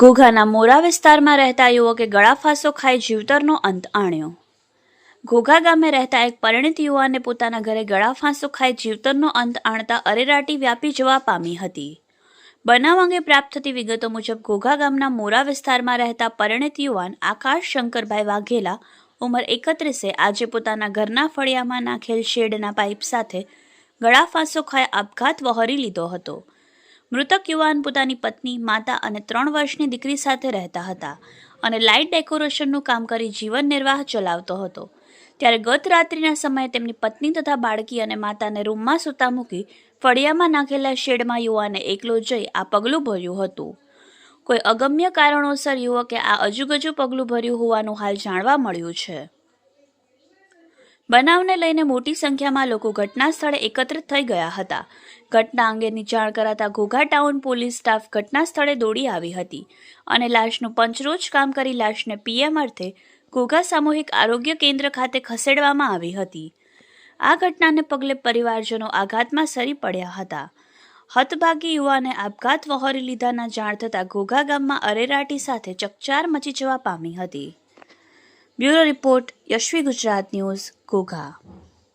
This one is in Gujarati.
ઘોઘાના મોરા વિસ્તારમાં રહેતા યુવકે ગળાફાંસો ખાઈ જીવતરનો અંત આણ્યો. ઘોઘા ગામે રહેતા એક પરિણિત યુવાને પોતાના ઘરે ગળાફાંસો ખાઈ જીવતરનો અંત આણતા અરેરાટી વ્યાપી જવા પામી હતી. બનાવ અંગે પ્રાપ્ત થતી વિગતો મુજબ ઘોઘા ગામના મોરા વિસ્તારમાં રહેતા પરિણિત યુવાન આકાશ શંકરભાઈ વાઘેલા ઉંમર એકત્રીસે આજે પોતાના ઘરના ફળિયામાં નાખેલ શેડના પાઇપ સાથે ગળાફાંસો ખાઈ આપઘાત વહોરી લીધો હતો. મૃતક યુવાન પોતાની પત્ની, માતા અને ત્રણ વર્ષની દીકરી સાથે રહેતા હતા અને લાઇટ ડેકોરેશનનું કામ કરી જીવન નિર્વાહ ચલાવતો હતો. ત્યારે ગત રાત્રિના સમયે તેમની પત્ની તથા બાળકી અને માતાને રૂમમાં સૂતા મૂકી ફળિયામાં નાખેલા શેડમાં યુવાને એકલો જઈ આ પગલું ભર્યું હતું. કોઈ અગમ્ય કારણોસર યુવકે આ અજુગજુ પગલું ભર્યું હોવાનું હાલ જાણવા મળ્યું છે. બનાવને લઈને મોટી સંખ્યામાં લોકો ઘટના સ્થળે એકત્રિત થઈ ગયા હતા. ઘટના અંગેની જાણ કરાતા ઘોઘા ટાઉન પોલીસ સ્ટાફ ઘટના સ્થળે દોડી આવી હતી અને લાશનું પંચરોજ કામ કરી લાશને પીએમ અર્થે ઘોઘા સામૂહિક આરોગ્ય કેન્દ્ર ખાતે ખસેડવામાં આવી હતી. આ ઘટનાને પગલે પરિવારજનો આઘાતમાં સરી પડ્યા હતા. હતભાગી યુવાને આપઘાત વહોરી લીધાના જાણ થતાં ઘોઘા ગામમાં અરેરાટી સાથે ચકચાર મચી જવા પામી હતી. Bureau report Yashvi Gujarat news Ghogha.